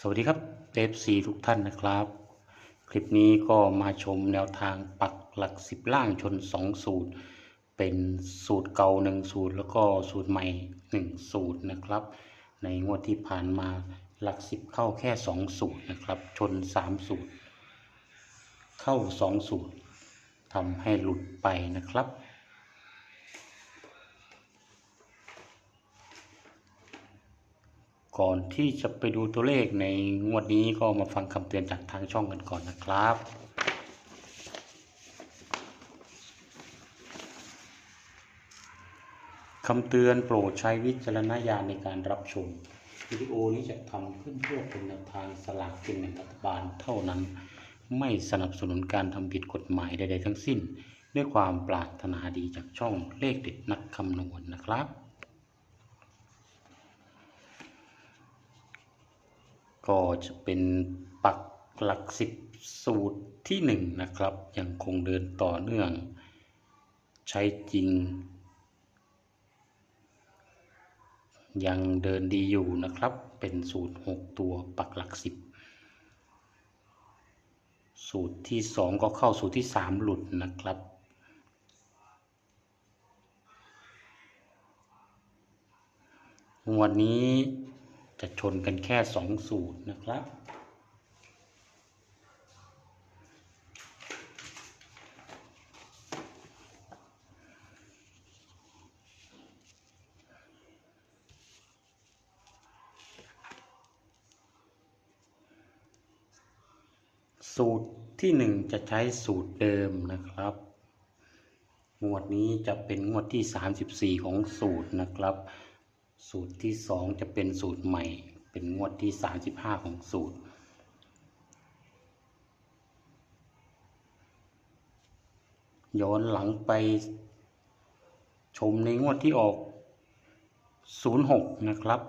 สวัสดีครับเอฟซีทุกท่านนะครับ คลิปนี้ก็มาชมแนวทางปักหลักสิบล่างชน 2 สูตร เป็นสูตรเก่า 1 สูตร แล้วก็สูตรใหม่ 1 สูตรนะครับ ในงวดที่ผ่านมาหลักสิบเข้าแค่ 2 สูตรนะครับ ชน 3 สูตร เข้า 2 สูตรทำให้หลุดไปนะครับ ก่อนที่จะไปดูตัวเลขในงวดนี้ก็มาฟังคำเตือนจากทางช่องกันก่อนนะครับ คำเตือนโปรดใช้วิจารณญาณในการรับชมวิดีโอนี้จะทำขึ้นเพื่อเป็นแนวทางสลากกินแบ่งรัฐบาลเท่านั้น ไม่สนับสนุนการทำผิดกฎหมายใดๆทั้งสิ้น ด้วยความปรารถนาดีจากช่องเลขเด็ดนักคำนวณนะครับ ก็จะเป็นปักหลักสิบสูตรที่หนึ่งนะครับ ยังคงเดินต่อเนื่อง ใช้จริง ยังเดินดีอยู่นะครับ เป็นสูตร 6 ตัวปักหลักสิบสูตรที่ 2 ก็เข้าสูตรที่ 3 หลุดนะครับงวดนี้ จะชนกันแค่2สูตรนะครับ สูตรที่หนึ่งจะใช้สูตรเดิมนะครับงวดนี้จะเป็นงวดที่ 34 ของสูตรนะครับ สูตรที่ 2 จะเป็นสูตรใหม่ เป็นงวดที่ 35 ของสูตร ย้อนหลังไปชมในงวดที่ออก 06 นะครับ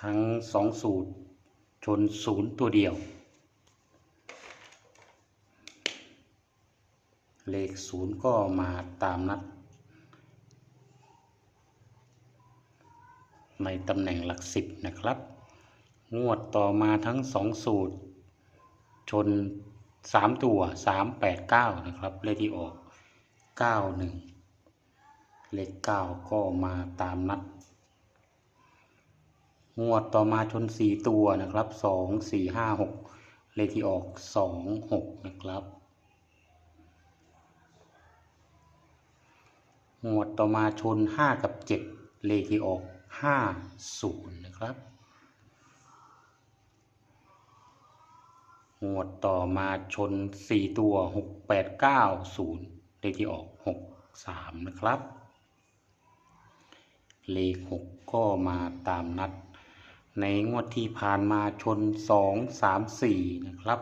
ทั้ง 2 สูตรชน 0 ตัวเดียว เลขศูนย์ก็มาตามนัด ในตำแหน่งหลักสิบนะครับ งวดต่อมาทั้งสองสูตร ชนสามตัวสามแปดเก้านะครับ เลขที่ออกเก้าหนึ่งเลขเก้าก็มาตามนัด งวดต่อมาชนสี่ตัวนะครับสองสี่ห้าหกเลขที่ออกสองหกนะครับหมวดต่อมาชน 5 กับ 7 เลขที่ออก 50 นะครับ หมวดต่อมาชน 4 ตัว 6 8 9 0 เลขที่ออก 63 นะครับ เลข 6 ก็มาตามนัด ในงวดที่ผ่านมาชน 2 3 4 นะครับ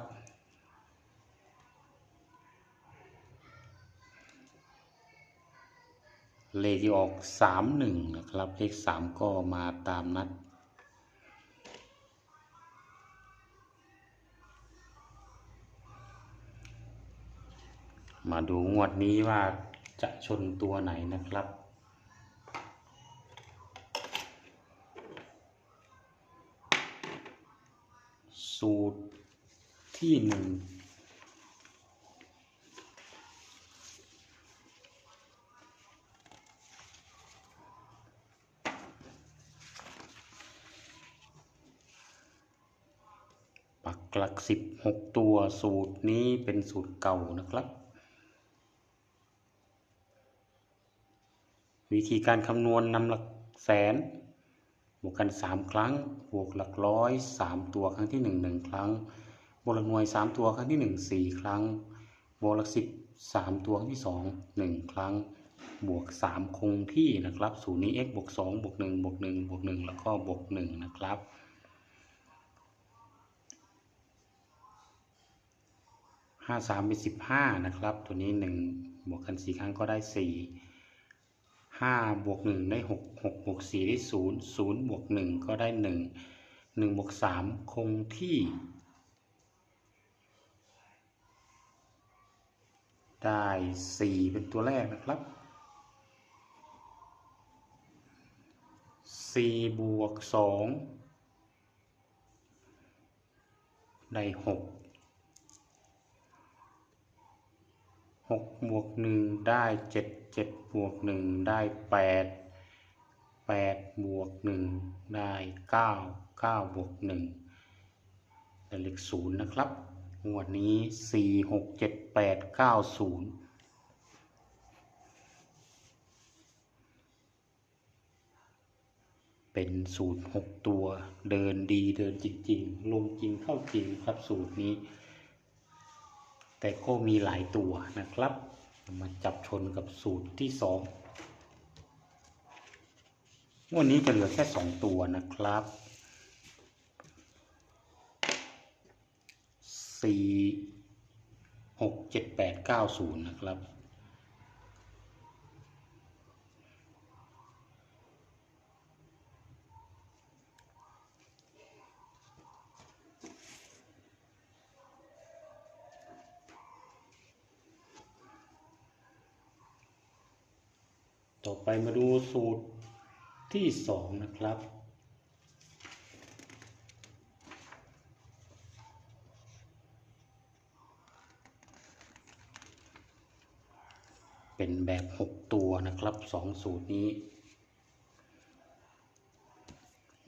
เลขที่ออกสามหนึ่งนะครับ เลขสามก็มาตามนัด มาดูงวดนี้ว่าจะชนตัวไหนนะครับสูตรที่หนึ่ง หลักสิบหกตัวสูตรนี้เป็นสูตรเก่านะครับ วิธีการคำนวณนำหลักแสนบวกกันสามครั้งบวกหลักร้อยสามตัวครั้งที่หนึ่งหนึ่งครั้งบวกหลักหน่วยสามตัวครั้งที่หนึ่งสี่ครั้งบวกหลักสิบสามตัวครั้งที่สองหนึ่งครั้งบวกสามคงที่นะครับ สูตรนี้ x บวกสองบวกหนึ่งบวกหนึ่งบวกหนึ่งแล้วก็บวกหนึ่งนะครับ ห้าสามเป็นสิบห้านะครับ ตัวนี้หนึ่งบวกกันสี่ครั้งก็ได้สี่ห้าบวกหนึ่งได้หกหกบวกสี่ได้ศูนย์ศูนย์บวกหนึ่งก็ได้หนึ่งหนึ่งบวกสามคงที่ได้ 4 เป็นตัวแรกนะครับ 4 บวก 2 ได้ 6 หกบวกหนึ่งได้เจ็ดเจ็ดบวกหนึ่งได้แปดแปดบวกหนึ่งได้เก้าเก้าบวกหนึ่งได้เลขศูนย์นะครับงวดนี้สี่หกเจ็ดแปดเก้าศูนย์เป็นสูตรหกตัวเดินดีเดินจริงๆ ลงจริงเข้าจริงครับสูตรนี้ แต่ก็มีหลายตัวนะครับ มาจับชนกับสูตรที่สองวันนี้จะเหลือแค่สองตัวนะครับสี่หกเจ็ดแปดเก้าศูนย์นะครับ ต่อไปมาดูสูตรที่สองนะครับ เป็นแบบหกตัวนะครับสองสูตรนี้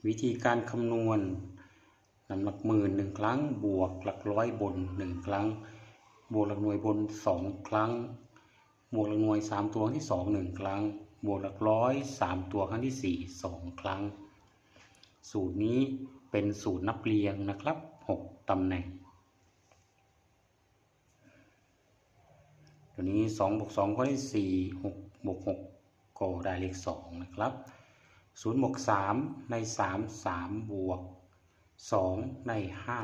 วิธีการคำนวณนำหลักหมื่นหนึ่งครั้ง บวกหลักร้อยบนหนึ่งครั้ง บวกหลักหน่วยบนสองครั้ง บวกหลักหน่วยสามตัวที่สองหนึ่งครั้ง บวกหลักร้อยสามตัวครั้งที่สี่สองครั้ง สูตรนี้เป็นสูตรนับเรียงนะครับหกตำแหน่ง ตัวนี้สองบวกสองข้อที่สี่หกบวกหกก็ได้เลขสองนะครับศูนย์บวกสามในสามสามบวกสองในห้า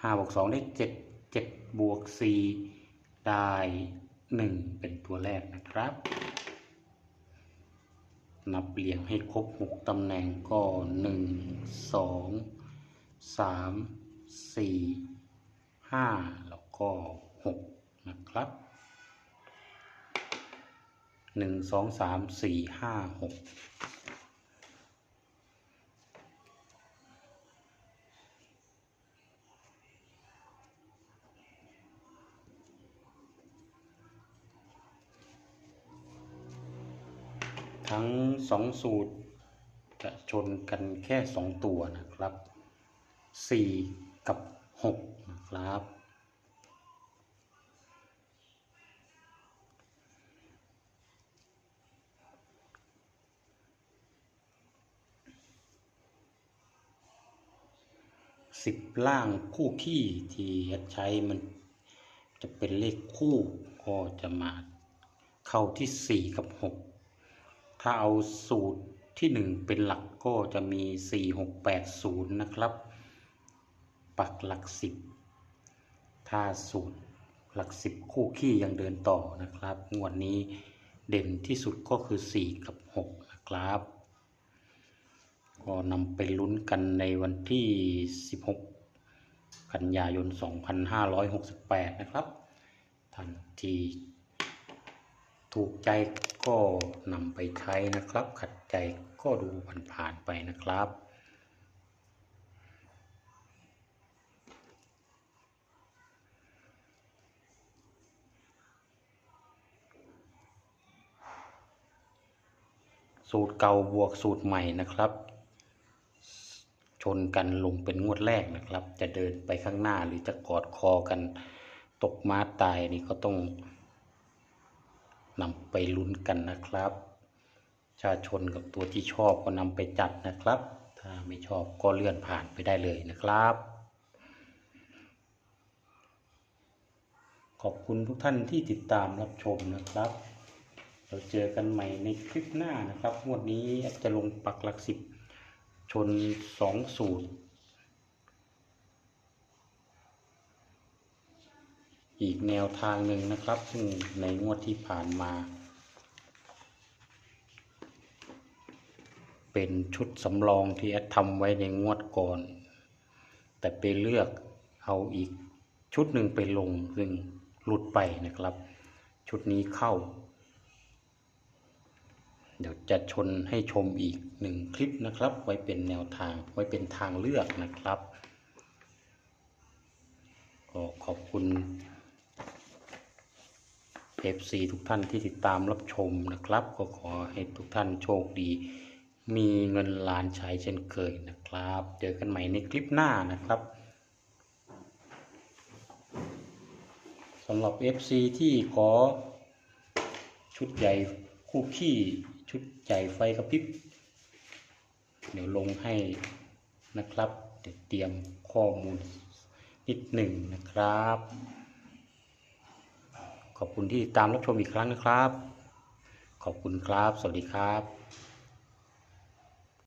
ห้าบวกสองได้เจ็ดเจ็ดบวกสี่ได้หนึ่งเป็นตัวแรกนะครับ นับเรียงให้ครบหกตำแหน่งก็หนึ่งสองสามสี่ห้าแล้วก็หกนะครับหนึ่งสอง สองสูตร จะชนกันแค่สองตัวนะครับสี่กับหกนะครับสิบล่างคู่ขี้ที่ใช้มันจะเป็นเลขคู่ก็จะมาเข้าที่สี่กับหก ถ้าเอาสูตรที่หนึ่งเป็นหลักก็จะมีสี่หกแปดศูนย์นะครับ ปักหลักสิบถ้าสูตรหลักสิบคู่ขี้ยังเดินต่อนะครับ งวดนี้เด่นที่สุดก็คือสี่กับหกนะครับ ก็นำไปลุ้นกันในวันที่ 16 กันยายน 2568 นะครับท่านที่ถูกใจ ก็นำไปใช้นะครับ ขัดใจก็ดูผ่านๆไปนะครับสูตรเก่าบวกสูตรใหม่นะครับ ชนกันลงเป็นงวดแรกนะครับ จะเดินไปข้างหน้าหรือจะกอดคอกัน ตกม้าตายนี่ก็ต้อง นำไปลุ้นกันนะครับถ้าชนกับตัวที่ชอบก็นำไปจัดนะครับ ถ้าไม่ชอบก็เลื่อนผ่านไปได้เลยนะครับ ขอบคุณทุกท่านที่ติดตามรับชมนะครับ เราเจอกันใหม่ในคลิปหน้านะครับงวดนี้จะลงปักหลักสิบชนสองสูตร อีกแนวทางหนึ่งนะครับ ซึ่งในงวดที่ผ่านมา เป็นชุดสำรองที่แอดทำไว้ในงวดก่อน แต่ไปเลือกเอาอีกชุดหนึ่งไปลงซึ่งหลุดไปนะครับ ชุดนี้เข้า เดี๋ยวจะชนให้ชมอีกหนึ่งคลิปนะครับ ไว้เป็นแนวทางไว้เป็นทางเลือกนะครับก็ขอบคุณ FC ทุกท่านที่ติดตามรับชมนะครับ ก็ขอให้ทุกท่านโชคดี มีเงินล้านใช้เช่นเคยนะครับ เจอกันใหม่ในคลิปหน้านะครับสำหรับ FC ที่ขอชุดใหญ่คู่ขี้ชุดใหญ่ไฟกระพริบเดี๋ยวลงให้นะครับเดี๋ยวเตรียมข้อมูลนิดหนึ่งนะครับ ขอบคุณที่ตามรับชมอีกครั้งนะครับ ขอบคุณครับ สวัสดีครับ